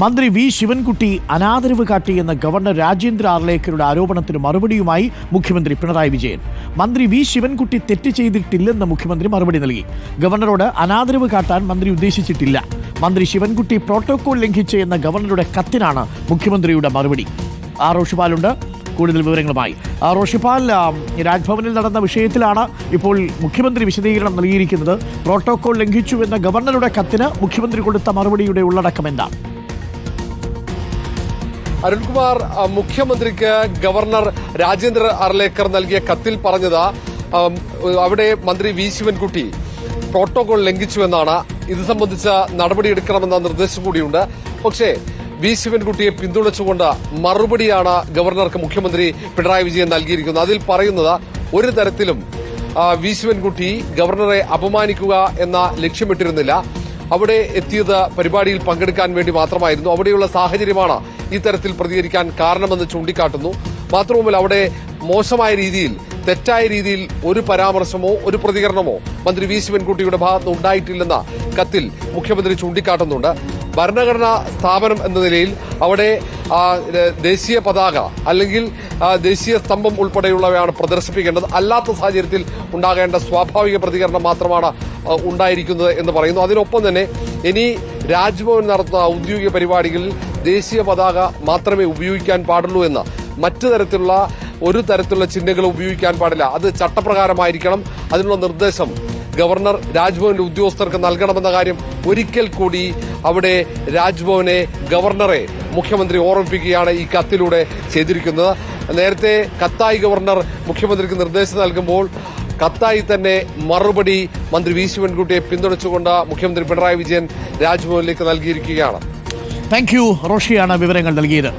മന്ത്രി വി ശിവൻകുട്ടി അനാദരവ് കാട്ടിയെന്ന ഗവർണർ രാജേന്ദ്ര ആർലേക്കറുടെ ആരോപണത്തിന് മറുപടിയുമായി മുഖ്യമന്ത്രി പിണറായി വിജയൻ. മന്ത്രി വി ശിവൻകുട്ടി തെറ്റ് ചെയ്തിട്ടില്ലെന്ന് മുഖ്യമന്ത്രി മറുപടി നൽകി. ഗവർണറോട് അനാദരവ് കാട്ടാൻ മന്ത്രി ഉദ്ദേശിച്ചിട്ടില്ല. മന്ത്രി ശിവൻകുട്ടി പ്രോട്ടോകോൾ ലംഘിച്ച് എന്ന ഗവർണറുടെ കത്തിനാണ് മുഖ്യമന്ത്രിയുടെ മറുപടി. ആ റോഷിപാലുണ്ട് കൂടുതൽ വിവരങ്ങളുമായി. റോഷിപാൽ രാജ്ഭവനിൽ നടന്ന വിഷയത്തിലാണ് ഇപ്പോൾ മുഖ്യമന്ത്രി വിശദീകരണം നൽകിയിരിക്കുന്നത്. പ്രോട്ടോകോൾ ലംഘിച്ചു എന്ന ഗവർണറുടെ കത്തിന് മുഖ്യമന്ത്രി കൊടുത്ത മറുപടിയുടെ ഉള്ളടക്കം എന്താണ് അരുൺകുമാർ മുഖ്യമന്ത്രിക്ക് ഗവർണർ രാജേന്ദ്ര അർലേക്കർ നൽകിയ കത്തിൽ പറഞ്ഞത് അവിടെ മന്ത്രി വി. ശിവൻകുട്ടി പ്രോട്ടോകോൾ ലംഘിച്ചുവെന്നാണ്. ഇത് സംബന്ധിച്ച നടപടിയെടുക്കണമെന്ന നിർദ്ദേശം കൂടിയുണ്ട്. പക്ഷേ വി. ശിവൻകുട്ടിയെ പിന്തുണച്ചുകൊണ്ട് മറുപടിയാണ് ഗവർണർക്ക് മുഖ്യമന്ത്രി പിണറായി വിജയൻ നൽകിയിരിക്കുന്നത്. അതിൽ പറയുന്നത് ഒരു തരത്തിലും വി. ശിവൻകുട്ടി ഗവർണറെ അപമാനിക്കുക എന്ന ലക്ഷ്യമിട്ടിരുന്നില്ല. അവിടെ എത്തിയത് പരിപാടിയിൽ പങ്കെടുക്കാൻ വേണ്ടി മാത്രമായിരുന്നു. അവിടെയുള്ള സാഹചര്യമാണ് ഇത്തരത്തിൽ തരത്തിൽ പ്രതികരിക്കാൻ കാരണമെന്ന് ചൂണ്ടിക്കാട്ടുന്നു. മാത്രവുമല്ല അവിടെ മോശമായ രീതിയിൽ തെറ്റായ രീതിയിൽ ഒരു പരാമർശമോ ഒരു പ്രതികരണമോ മന്ത്രി വി ശിവൻകുട്ടിയുടെ ഭാഗത്ത് ഉണ്ടായിട്ടില്ലെന്ന കത്തിൽ മുഖ്യമന്ത്രി ചൂണ്ടിക്കാട്ടുന്നുണ്ട്. ഭരണഘടനാ സ്ഥാപനം എന്ന നിലയിൽ അവിടെ ദേശീയ പതാക അല്ലെങ്കിൽ ദേശീയ സ്തംഭം ഉൾപ്പെടെയുള്ളവയാണ് പ്രദർശിപ്പിക്കേണ്ടത്. അല്ലാത്ത സാഹചര്യത്തിൽ ഉണ്ടാകേണ്ട സ്വാഭാവിക പ്രതികരണം മാത്രമാണ് ഉണ്ടായിരിക്കുന്നത് എന്ന് പറയുന്നു. അതിനൊപ്പം തന്നെ ഇനി രാജ്ഭവൻ നടത്തുന്ന ഔദ്യോഗിക പരിപാടികളിൽ ദേശീയ പതാക മാത്രമേ ഉപയോഗിക്കാൻ പാടുള്ളൂ എന്ന് മറ്റു തരത്തിലുള്ള ഒരു തരത്തിലുള്ള ചിഹ്നങ്ങൾ ഉപയോഗിക്കാൻ പാടില്ല. അത് ചട്ടപ്രകാരമായിരിക്കണം. അതിനുള്ള നിർദ്ദേശം ഗവർണർ രാജ്ഭവന്റെ ഉദ്യോഗസ്ഥർക്ക് നൽകണമെന്ന കാര്യം ഒരിക്കൽ കൂടി അവിടെ രാജ്ഭവനെ ഗവർണറെ മുഖ്യമന്ത്രി ഓർമ്മിപ്പിക്കുകയാണ് ഈ കത്തിലൂടെ ചെയ്തിരിക്കുന്നത്. നേരത്തെ കത്തായി ഗവർണർ മുഖ്യമന്ത്രിക്ക് നിർദ്ദേശം നൽകുമ്പോൾ കത്തായി തന്നെ മറുപടി മന്ത്രി വി ശിവൻകുട്ടിയെ പിന്തുണച്ചുകൊണ്ട് മുഖ്യമന്ത്രി പിണറായി വിജയൻ രാജ്ഭവനിലേക്ക് നൽകിയിരിക്കുകയാണ്. താങ്ക് യു റോഷിയാണ് വിവരങ്ങൾ നൽകിയത്.